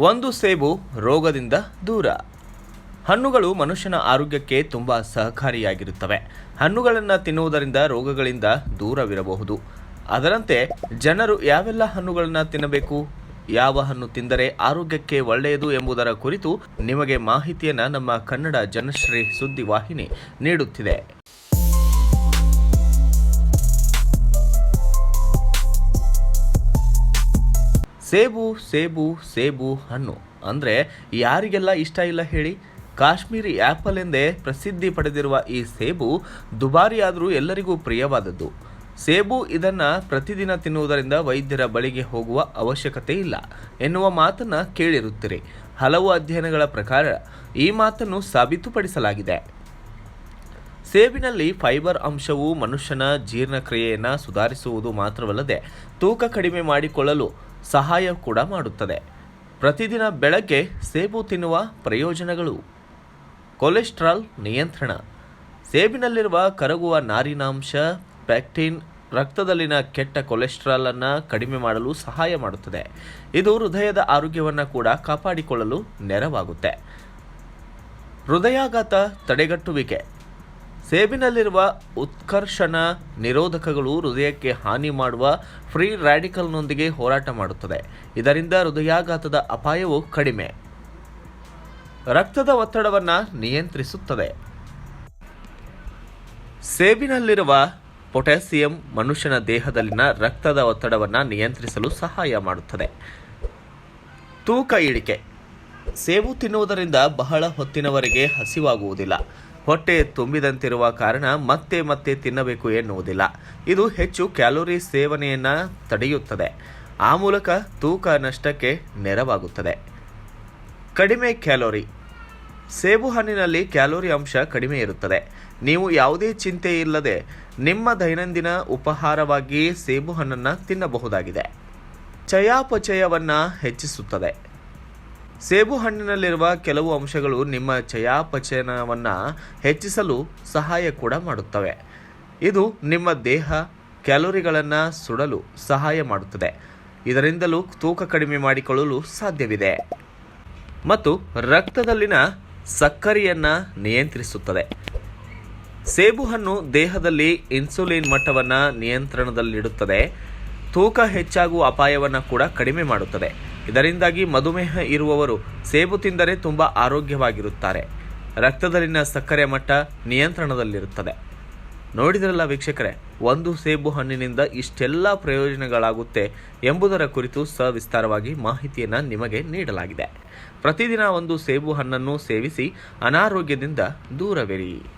ಒಂದು ಸೇಬು ರೋಗದಿಂದ ದೂರ. ಹಣ್ಣುಗಳು ಮನುಷ್ಯನ ಆರೋಗ್ಯಕ್ಕೆ ತುಂಬ ಸಹಕಾರಿಯಾಗಿರುತ್ತವೆ. ಹಣ್ಣುಗಳನ್ನು ತಿನ್ನುವುದರಿಂದ ರೋಗಗಳಿಂದ ದೂರವಿರಬಹುದು. ಅದರಂತೆ ಜನರು ಯಾವೆಲ್ಲ ಹಣ್ಣುಗಳನ್ನು ತಿನ್ನಬೇಕು? ಯಾವ ಹಣ್ಣು ತಿಂದರೆ ಆರೋಗ್ಯಕ್ಕೆ ಒಳ್ಳೆಯದು ಎಂಬುದರ ಕುರಿತು ನಿಮಗೆ ಮಾಹಿತಿಯನ್ನು ನಮ್ಮ ಕನ್ನಡ ಜನಶ್ರೀ ಸುದ್ದಿವಾಹಿನಿ ನೀಡುತ್ತಿದೆ. ಸೇಬು ಸೇಬು ಸೇಬು ಹಣ್ಣು. ಅಂದರೆ ಯಾರಿಗೆಲ್ಲ ಇಷ್ಟ ಇಲ್ಲ ಹೇಳಿ? ಕಾಶ್ಮೀರಿ ಆ್ಯಪಲ್ ಎಂದೇ ಪ್ರಸಿದ್ಧಿ ಪಡೆದಿರುವ ಈ ಸೇಬು ದುಬಾರಿಯಾದರೂ ಎಲ್ಲರಿಗೂ ಪ್ರಿಯವಾದದ್ದು. ಸೇಬು ಇದನ್ನು ಪ್ರತಿದಿನ ತಿನ್ನುವುದರಿಂದ ವೈದ್ಯರ ಬಳಿಗೆ ಹೋಗುವ ಅವಶ್ಯಕತೆ ಇಲ್ಲ ಎನ್ನುವ ಮಾತನ್ನು ಕೇಳಿರುತ್ತೀರಿ. ಹಲವು ಅಧ್ಯಯನಗಳ ಪ್ರಕಾರ ಈ ಮಾತನ್ನು ಸಾಬೀತುಪಡಿಸಲಾಗಿದೆ. ಸೇಬಿನಲ್ಲಿ ಫೈಬರ್ ಅಂಶವು ಮನುಷ್ಯನ ಜೀರ್ಣಕ್ರಿಯೆಯನ್ನು ಸುಧಾರಿಸುವುದು ಮಾತ್ರವಲ್ಲದೆ ತೂಕ ಕಡಿಮೆ ಮಾಡಿಕೊಳ್ಳಲು ಸಹಾಯ ಕೂಡ ಮಾಡುತ್ತದೆ. ಪ್ರತಿದಿನ ಬೆಳಗ್ಗೆ ಸೇಬು ತಿನ್ನುವ ಪ್ರಯೋಜನಗಳು. ಕೊಲೆಸ್ಟ್ರಾಲ್ ನಿಯಂತ್ರಣ. ಸೇಬಿನಲ್ಲಿರುವ ಕರಗುವ ನಾರಿನಾಂಶ, ಪ್ಯಾಕ್ಟಿನ್, ರಕ್ತದಲ್ಲಿನ ಕೆಟ್ಟ ಕೊಲೆಸ್ಟ್ರಾಲನ್ನು ಕಡಿಮೆ ಮಾಡಲು ಸಹಾಯ ಮಾಡುತ್ತದೆ. ಇದು ಹೃದಯದ ಆರೋಗ್ಯವನ್ನು ಕೂಡ ಕಾಪಾಡಿಕೊಳ್ಳಲು ನೆರವಾಗುತ್ತೆ. ಹೃದಯಾಘಾತ ತಡೆಗಟ್ಟುವಿಕೆ. ಸೇಬಿನಲ್ಲಿರುವ ಉತ್ಕರ್ಷಣ ನಿರೋಧಕಗಳು ಹೃದಯಕ್ಕೆ ಹಾನಿ ಮಾಡುವ ಫ್ರೀ ರ್ಯಾಡಿಕಲ್ನೊಂದಿಗೆ ಹೋರಾಟ ಮಾಡುತ್ತದೆ. ಇದರಿಂದ ಹೃದಯಾಘಾತದ ಅಪಾಯವು ಕಡಿಮೆ. ರಕ್ತದ ಒತ್ತಡವನ್ನು ನಿಯಂತ್ರಿಸುತ್ತದೆ. ಸೇಬಿನಲ್ಲಿರುವ ಪೊಟ್ಯಾಸಿಯಂ ಮನುಷ್ಯನ ದೇಹದಲ್ಲಿನ ರಕ್ತದ ಒತ್ತಡವನ್ನು ನಿಯಂತ್ರಿಸಲು ಸಹಾಯ ಮಾಡುತ್ತದೆ. ತೂಕ ಇಳಿಕೆ ಸೇಬು ತಿನ್ನುವುದರಿಂದ ಬಹಳ ಹೊತ್ತಿನವರೆಗೆ ಹಸಿವಾಗುವುದಿಲ್ಲ. ಹೊಟ್ಟೆ ತುಂಬಿದಂತಿರುವ ಕಾರಣ ಮತ್ತೆ ಮತ್ತೆ ತಿನ್ನಬೇಕು ಎನ್ನುವುದಿಲ್ಲ. ಇದು ಹೆಚ್ಚು ಕ್ಯಾಲೋರಿ ಸೇವನೆಯನ್ನು ತಡೆಯುತ್ತದೆ. ಆ ಮೂಲಕ ತೂಕ ನಷ್ಟಕ್ಕೆ ನೆರವಾಗುತ್ತದೆ. ಕಡಿಮೆ ಕ್ಯಾಲೋರಿ. ಸೇಬು ಹಣ್ಣಿನಲ್ಲಿ ಕ್ಯಾಲೋರಿ ಅಂಶ ಕಡಿಮೆ ಇರುತ್ತದೆ. ನೀವು ಯಾವುದೇ ಚಿಂತೆ ಇಲ್ಲದೆ ನಿಮ್ಮ ದೈನಂದಿನ ಉಪಹಾರವಾಗಿ ಸೇಬು ಹಣ್ಣನ್ನು ತಿನ್ನಬಹುದಾಗಿದೆ. ಚಯಾಪಚಯವನ್ನು ಹೆಚ್ಚಿಸುತ್ತದೆ. ಸೇಬು ಹಣ್ಣಿನಲ್ಲಿರುವ ಕೆಲವು ಅಂಶಗಳು ನಿಮ್ಮ ಚಯಾಪಚಯನವನ್ನು ಹೆಚ್ಚಿಸಲು ಸಹಾಯ ಕೂಡ ಮಾಡುತ್ತವೆ. ಇದು ನಿಮ್ಮ ದೇಹ, ಕ್ಯಾಲೋರಿಗಳನ್ನು ಸುಡಲು ಸಹಾಯ ಮಾಡುತ್ತದೆ. ಇದರಿಂದಲೂ ತೂಕ ಕಡಿಮೆ ಮಾಡಿಕೊಳ್ಳಲು ಸಾಧ್ಯವಿದೆ. ಮತ್ತು ರಕ್ತದಲ್ಲಿನ ಸಕ್ಕರೆಯನ್ನು ನಿಯಂತ್ರಿಸುತ್ತದೆ. ಸೇಬು ಹಣ್ಣು ದೇಹದಲ್ಲಿ ಇನ್ಸುಲಿನ್ ಮಟ್ಟವನ್ನು ನಿಯಂತ್ರಣದಲ್ಲಿಡುತ್ತದೆ. ತೂಕ ಹೆಚ್ಚಾಗುವ ಅಪಾಯವನ್ನು ಕೂಡ ಕಡಿಮೆ ಮಾಡುತ್ತದೆ. ಇದರಿಂದಾಗಿ ಮಧುಮೇಹ ಇರುವವರು ಸೇಬು ತಿಂದರೆ ತುಂಬ ಆರೋಗ್ಯವಾಗಿರುತ್ತಾರೆ. ರಕ್ತದಲ್ಲಿನ ಸಕ್ಕರೆ ಮಟ್ಟ ನಿಯಂತ್ರಣದಲ್ಲಿರುತ್ತದೆ. ನೋಡಿದ್ರಲ್ಲ ವೀಕ್ಷಕರೇ, ಒಂದು ಸೇಬು ಹಣ್ಣಿನಿಂದ ಇಷ್ಟೆಲ್ಲ ಪ್ರಯೋಜನಗಳಾಗುತ್ತೆ ಎಂಬುದರ ಕುರಿತು ಸವಿಸ್ತಾರವಾಗಿ ಮಾಹಿತಿಯನ್ನು ನಿಮಗೆ ನೀಡಲಾಗಿದೆ. ಪ್ರತಿದಿನ ಒಂದು ಸೇಬು ಹಣ್ಣನ್ನು ಸೇವಿಸಿ ಅನಾರೋಗ್ಯದಿಂದ ದೂರವಿರಿ.